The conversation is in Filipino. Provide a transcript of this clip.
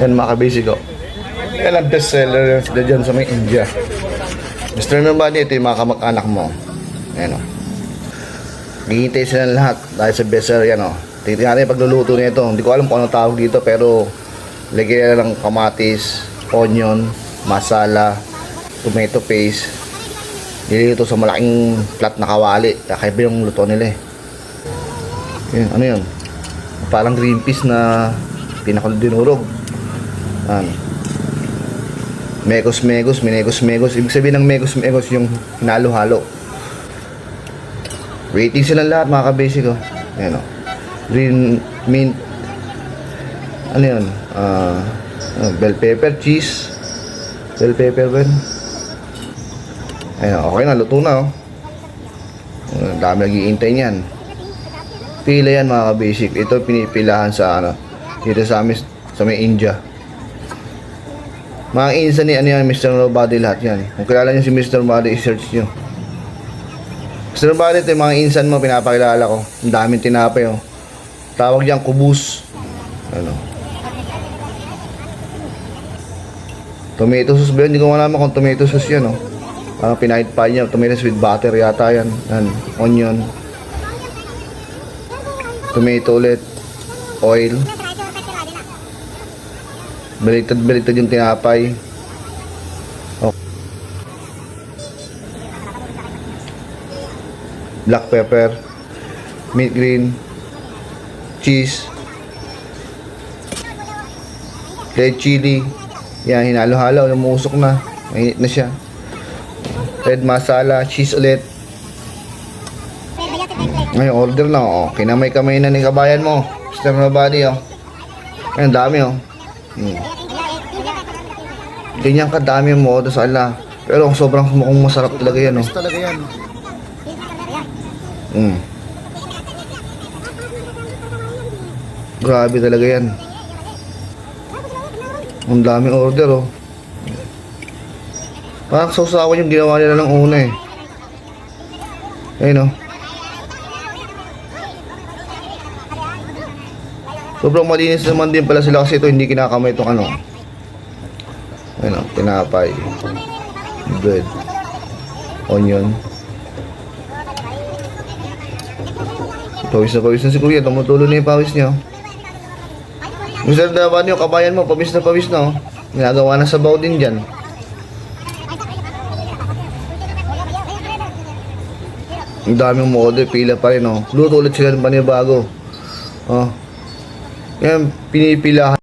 Yan mga kabisi ko. Yan ang best seller dyan sa may India. Mr. Nobody, ito yung mga kamag-anak mo. Ayan o. Hihintay sila lahat dahil sa best seller yan o. Tingnan natin yung pagluluto nito. Hindi ko alam kung anong tawag dito pero lagyan ng kamatis, onion, masala, tomato paste. Nilito sa malaking plat na kawali. Kakaiba yung luto nila eh. Yan, ano yun? Parang green peas na pinakadinurog. Ano? Megos megos, minegos megos. Ibig sabihin ng megos megos yung hinalo-halo. Rating sila lahat mga kabasic ko. Ayan o. Green mint. Ano yun? Ah, bell pepper, cheese. Bell pepper ba? Ayan, okay na. Luto na oh. Ang dami naghihintay niyan. Pila yan mga ka-basic. Ito pinipilahan sa ano. Dito sa amin sa may India. Mga insan ni ano yan, Mr. Nobody lahat yan. Kung kilala niyo si Mr. Nobody, i-search niyo. Mr. Nobody, ito yung mga insan mo, pinapakilala ko. Ang daming tinapay, oh. Tawag diyan kubus. Ano? Tomato sauce ba yun? Hindi ko malaman kung tomato sauce yan, oh. Parang pinahit pa niya. Tomato sauce with butter yata yan. Yan. Onion. Tomato ulit. Oil. Baliktad-baliktad yung tinapay. Oh. Black pepper. Mint green. Cheese. Red chili. Yan, hinalo-halo. Lumusok na. Mainit na siya. Red masala. Cheese ulit. Ngayon, order lang. Oh. Kinamay-kamay na ni kabayan mo. Mr. Nobody, oh. Ayun, dami, oh. Hmm. Ganyan kadami modo sa ala. Pero sobrang mukhang masarap talaga yan, oh. Talaga yan. Mm. Grabe talaga yan. Ang daming order, oh. Parang sausawan yung ginawa nila ng una, eh. Ayun, oh. Sobrang malinis naman din pala sila kasi ito hindi kinakamay itong ano. Ayun, oh. Tinapay. Bread. Onion. Pawis na pawis na si Kuya. Tumutulo na yung pawis niya. Mr. Yung kabayan mo. Pawis na pawis na. Oh. Ginagawa na sabaw din dyan. Ang daming mode. Pila pa rin. Oh. Luto ulit sila ng panibago. Oh. Yan, pinipilahan.